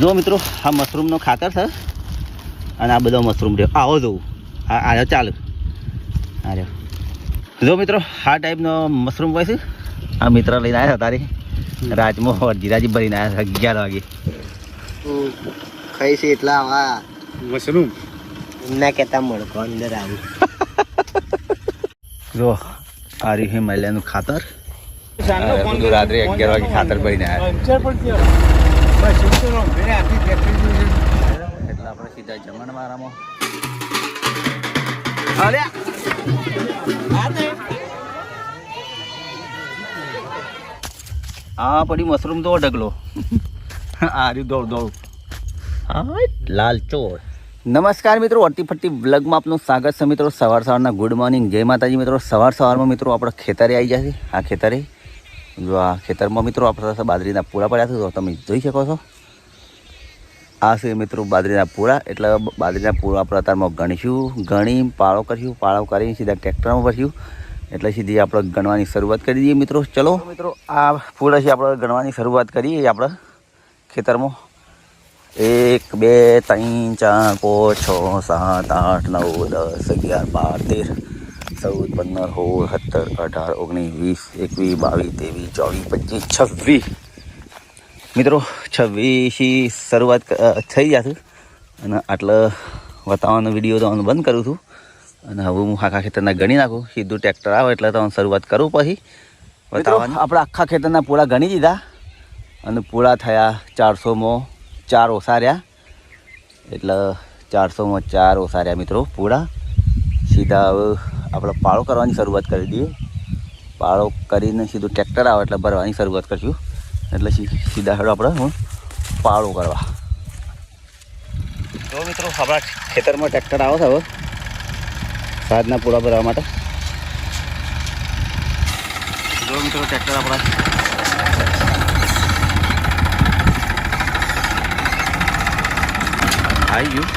જો મિત્રો આ મશરૂમનો ખાતર છે. અને આ બધો મશરૂમ રહ્યો આવો જોવું આ આવ્યો ચાલુ. આ રહ્યો. જો મિત્રો આ ટાઈપનો મશરૂમ હોય છે. આ મિત્ર લઈને આવ્યા તારે. રાજમો જીરાજી ભરીને આવ્યા છે અગિયાર વાગે. ખાઈ છે એટલા આવા. મશરૂમ? એમના કહેતા મળકો અંદર આવું. જો આ રહ્યું હિમાલયનું ખાતર. આ રાત્રે અગિયાર વાગે ખાતર ભરીને આવ્યા. એટલે આપણે સીધા જમણ મારામાં આ પડી મશરૂમ તો ઢગલો આ રહ્યું દોડ દોડ. હા લાલ ચોર નમસ્કાર મિત્રો અટી ફટ્ટી બ્લગમાં આપનું સ્વાગત છે મિત્રો. સવાર સવારના ગુડ મોર્નિંગ. જય માતાજી મિત્રો. સવાર સવારમાં મિત્રો આપણે ખેતરે આવી જશે. આ ખેતરે જો આ ખેતરમાં મિત્રો આપણે બાજરીના પૂરા પડ્યા છે, તો તમે જોઈ શકો છો. આ છે મિત્રો બાજરીના પૂરા, એટલે બાજરીના પૂરા આપણે અત્યારમાં ગણીશું. ગણી, પાળો કરીશું, પાળો કરીને સીધા ટ્રેક્ટરમાં ભરશું. એટલે સીધી આપણે ગણવાની શરૂઆત કરી દઈએ મિત્રો. ચલો. મિત્રો, આ પૂરા છે, આપણે ગણવાની શરૂઆત કરીએ આપણે ખેતરમાં. એક, બે, ત્રણ, ચાર, પાંચ, છ, સાત, આઠ, નવ, દસ, અગિયાર, બાર, તેર. ચૌદ પંદર સોળ સત્તર અઢાર ઓગણીસ વીસ એકવીસ બાવીસ ત્રેવીસ ચોવીસ પચીસ છવ્વીસ. મિત્રો છવ્વીસથી શરૂઆત થઈ ગયા જશે અને આટલે બતાવવાનો વીડિયો તો બંધ કરું છું. અને હવે હું આખા ખેતરના ગણી નાખું. સીધું ટ્રેક્ટર આવે એટલે તો શરૂઆત કરું પછી બતાવવાનું. આપણે આખા ખેતરના પૂળા ગણી દીધા. અને પૂળા થયા ચારસોમાં ચાર ઓસાર્યા. એટલે ચારસોમાં ચાર ઓસાર્યા મિત્રો પૂળા. સીધા આપણે પાળો કરવાની શરૂઆત કરી દઈએ. પાળો કરીને સીધું ટ્રેક્ટર આવે એટલે ભરવાની શરૂઆત કરશું. એટલે સીધા હેડો આપણે હું પાળો કરવા. તો મિત્રો, આપણા ખેતરમાં ટ્રેક્ટર આવે છે હવે. સાંજના પૂરા ભરવા માટે. જો મિત્રો ટ્રેક્ટર આપણા. આવી ગયું.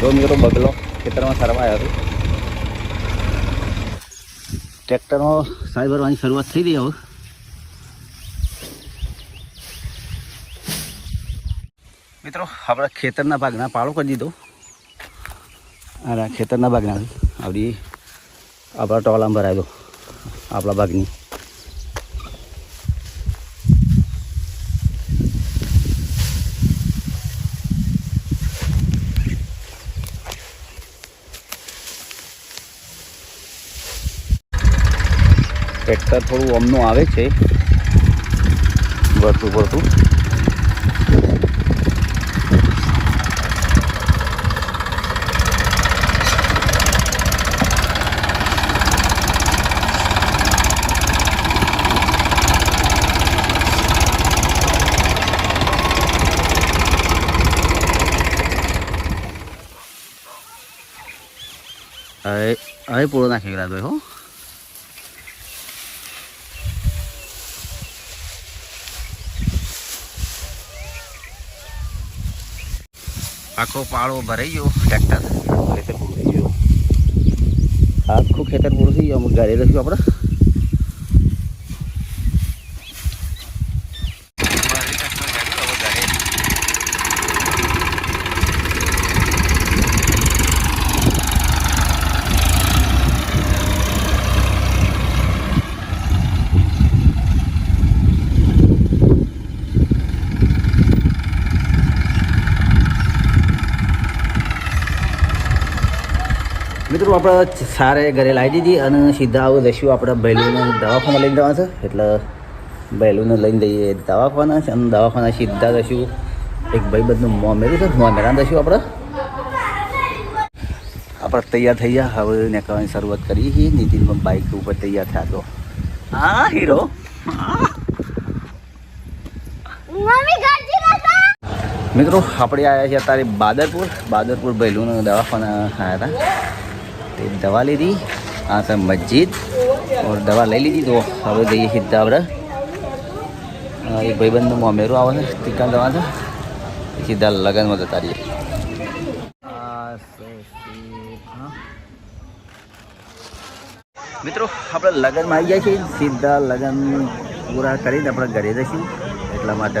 જો મિત્રો, બગલો. ખેતરમાં સરવાય હતો. ટ્રેક્ટરમાં સાઈ ભરવાની શરૂઆત થઈ રહી હવે. મિત્રો, આપણા ખેતરના ભાગના પાળો કરી દીધો. અને ખેતરના ભાગના. આવડી આપણા ટોલામાં ભરાયેલો આપણા ભાગની. ટ્રેક્ટર થોડું અમનું આવે છે. ભરતું ભરતું. હવે હવે પૂરો નાખી ગયેલા હો. આખો પાળો ભરાઈ ગયો ટ્રેક્ટર ખેતર પૂરું થઈ ગયું આખું ખેતર પૂરું થઈ ગયું અમુક ઘરે રહીશું આપણે? મિત્રો આપણે સારે ઘરે લાવી દીધી અને સીધા આવું જઈશું આપણે બહેલુને દવાખાના લઈને જવા છે. એટલે બહેલુને લઈને જઈએ દવાખાના છે અને દવાખાના સીધા જઈશું. એક ભાઈબંધનું મેળ્યું છે મેળાને જઈશું આપણે. આપણે તૈયાર થઈ ગયા. હવે નીકળવાની શરૂઆત કરી છીએ. નીતિન પણ બાઇક ઉપર તૈયાર થયા તો. હા હીરો? મિત્રો આપણે આવ્યા છીએ અત્યારે બાદરપુર. બાદરપુર ભૈલુના દવાખાના આવ્યા હતા. તે દવા લીધી. આ છે મસ્જિદ. ઓર દવા લઈ લીધી. તો હવે જઈએ સીધા આપણે. એક ભાઈબંધનું મોમેરું આવે છે ટીકા દવા છે. સીધા લગ્નમાં જતા રહીએ. મિત્રો, આપણે લગ્નમાં આવી ગયા છીએ. સીધા લગ્ન પૂરા કરીને આપણે ઘરે જઈશું. એટલા માટે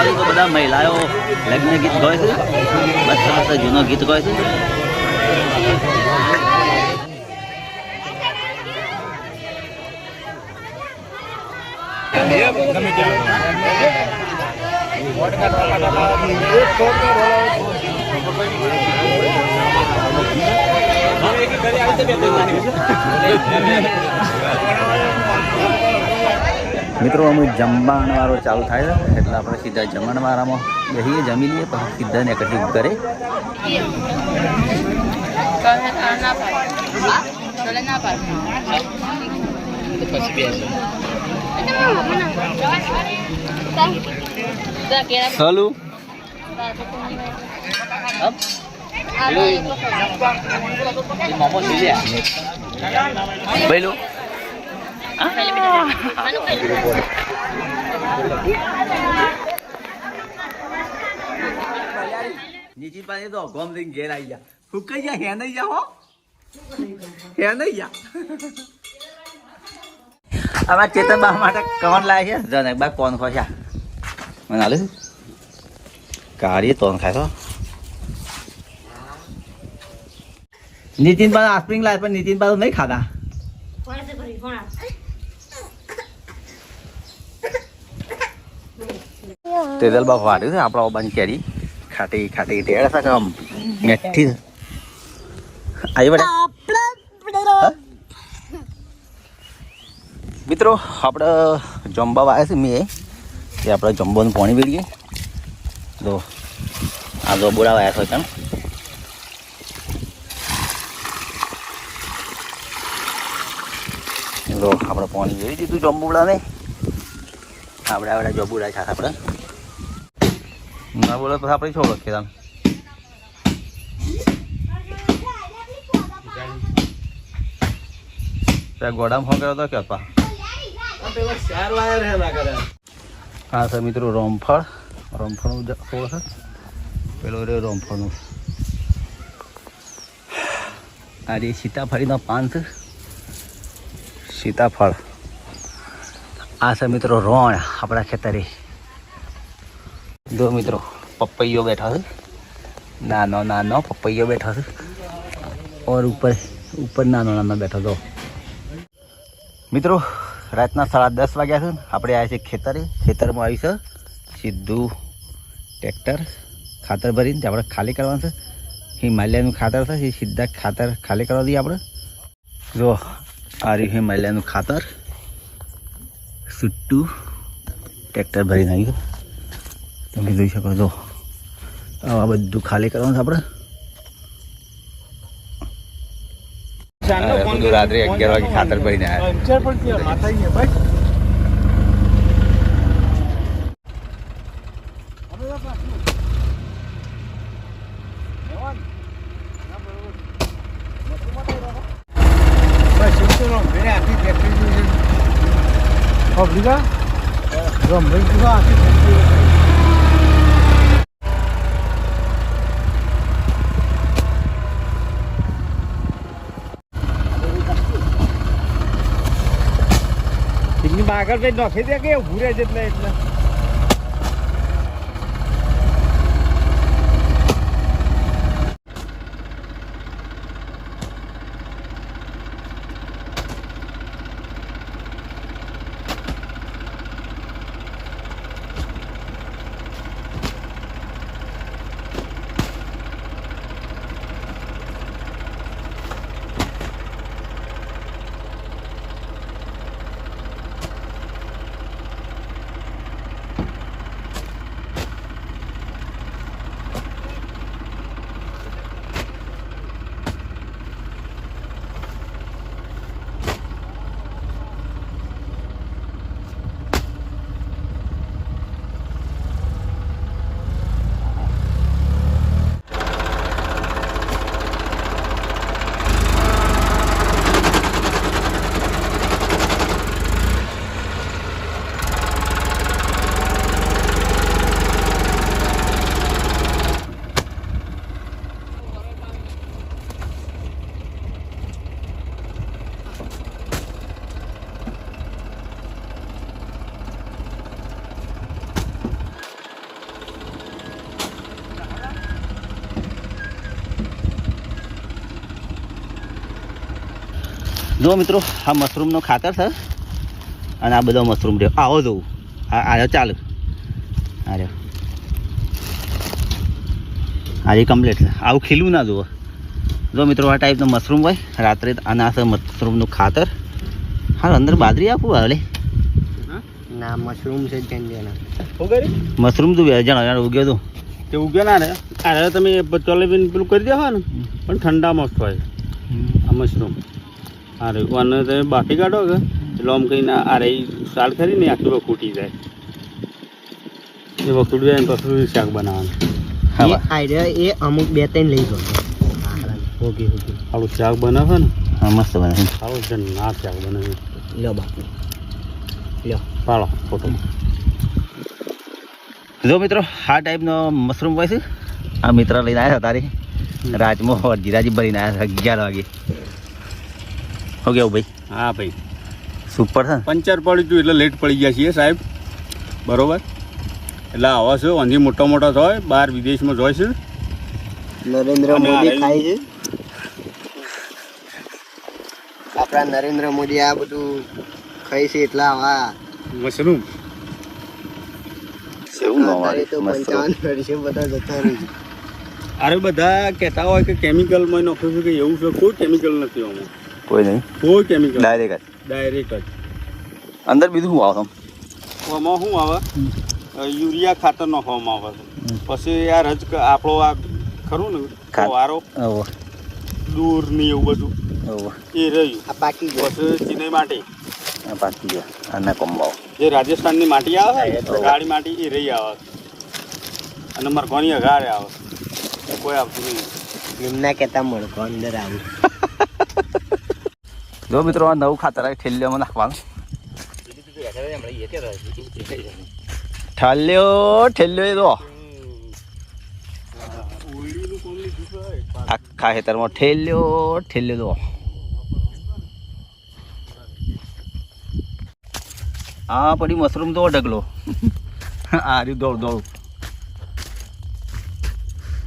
બાજુ તો બધા મહિલાઓ લગ્ન ગીત ગાય છે? મસ્ત મસ્ત જૂનો ગીત ગાય છે? મિત્રો અમે જમવાનવાળો ચાલુ થાય છે એટલે આપણે સીધા જમણવાળામાં બેસીએ જમી લઈએ પછી સીધા ને કટિંગ કરે હલો. પેલું નીચી પાસે તો ગોમ લઈને ઘેર આવી ગયા. ફૂકાઈ ગયા? હે નહીં જા હો? નહીં જા હવે ચેતન બા માટે કોણ લાવે છે? જને બા કોણ ખોશા મને હાલે કાઢીએ તોન ખાય નીતિન બા આસ્પ્રિંગ લાવે પણ નીતિન બા નહીં ખાતા તેજલ બા વાડ્યું છે, આપણા ઓબાની કેરી. ખાટી ખાટી ટેડ છે કામ મેઠી આવી બડા મિત્રો આપણે જમવા આવ્યા છે મેં તે આપણે જમવાનું પાણી વેળીએ તો આ જો બોડા આવ્યા છે ત્યાં તો આપણે પાણી જોઈ દીધું જંબુડાને આપણે આપણે જબુડા છે આપણે ના બોલે પછી આપણે છોડો કે તમે ત્યાં ગોડામાં ફોન કર્યો હતો કે અપા હા સર મિત્રો રોમફળ. રોમફળનું ફોળ છે. પેલો રહ્યો રોમફળનું. આ જે સીતાફળીનો પાન છે સીતાફળ. આ છે મિત્રો રોણ આપણા ખેતરે. જો મિત્રો, પપૈયો બેઠા છે. નાનો નાનો પપૈયો બેઠો છે. ઓર ઉપર ઉપર નાનો નાનો બેઠો તો મિત્રો, રાતના સાડા દસ વાગ્યા છે આપણે આવ્યા છે ખેતરે. ખેતરમાં આવી છે સીધું ટ્રેક્ટર ખાતર ભરીને આપણે ખાલી કરવાનું છે. હિમાલયનું ખાતર છે, એ સીધા ખાતર ખાલી કરવા દઈએ આપણે. જો, આ રહ્યું હિમાલયનું ખાતર. સુટ્ટું ટ્રેક્ટર ભરીને આવ્યું તમે જોઈ શકો છો. આ બધું ખાલી કરવાનું છે આપણે. બધું રાત્રે અગિયાર વાગે ખાતર ભરીને આવ્યા આગળ જઈને નોખી દે કે ભૂરે જ એટલે એટલે. જો મિત્રો આ મશરૂમનો ખાતર છે. અને આ બધો મશરૂમ રહ્યો. આવો જોવું આ આયો ચાલુ. આ રહ્યો. આજે કમ્પ્લીટ છે આવું ખીલું ના જુઓ. જો મિત્રો આ ટાઈપનો મશરૂમ હોય રાત્રે અને આ છે મશરૂમનું ખાતર. હા અંદર બાદરી આપું હાલે. ના મશરૂમ છે મશરૂમ તો બે જણા ઉગ્યો તો. તે ઉગ્યો ના રે. અરે તમે ચોલેબીન પેલું કરી દેવા ને પણ ઠંડા મસ્ત હોય. આ મશરૂમ અરે અને તમે બાફી કાઢો કે? એટલે આમ કહીને અરે સાલ ખરી ને આખી વખૂટી જાય. એ વખત જાય ને પછી શાક બનાવવાનું. આઈડિયા એ અમુક બે ત્રણ લઈ ગયો. Okay okay. આવું શાક બનાવે ને. હા મસ્ત બને. આવું છે ના શાક બનાવે લ્યો બાપુ. લ્યો. પાડો ફોટો. જો મિત્રો આ ટાઈપનો મશરૂમ હોય છે. આ મિત્ર લઈને આવ્યા તારે. રાજમાં જીરાજી ભરીને આવ્યા અગિયાર વાગે. હો કેવું ભાઈ? હા ભાઈ. સુપર છે પંચર પડ્યું હતું એટલે લેટ પડી ગયા છીએ સાહેબ. બરોબર? એટલે આવા છે વાંધી મોટા મોટા થાય બહાર વિદેશમાં જોય છે. નરેન્દ્ર મોદી ખાય છે. આપણા નરેન્દ્ર મોદી આ બધું ખાય છે એટલા આવા મશરૂમ. અરે બધા કહેતા હોય કે કેમિકલમાં નાખ્યું છે કે એવું છે કોઈ કેમિકલ નથી આમાં. કોઈ નહીં. કોઈ કેમિકલ ડાયરેક્ટ ડાયરેક્ટ જ. અંદર બીજું શું આવો આમાં? શું આવે? યુરિયા ખાતર હોમ આવે પછી આ રજ આપણો આ ખરું ને? વારો. દૂર ને એવું બધું. એ રહ્યું. આ પાકી ગયો. પછી ચીનઈ માટી. આ પાકી ગયો. અને કોમ્બાઓ. જે રાજસ્થાનની માટી આવે ગાડી ગાળી માટી એ રહી આવે. અને મરઘોની અઘારે આવે. કોઈ આવતું નહીં. એમના કહેતા મળકો અંદર આવું. જો મિત્રો, આ નવું ખાતર આવે ઠેલ્યોમાં નાખવાનું. ઠાલ્યો, ઠેલ્યો એ તો આખા ખેતરમાં ઠેલ્યો ઠેલ્યો તો હા પડી મશરૂમ તો ઢગલો. આ રહ્યું દોડ દોડ.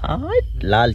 હા, લાલ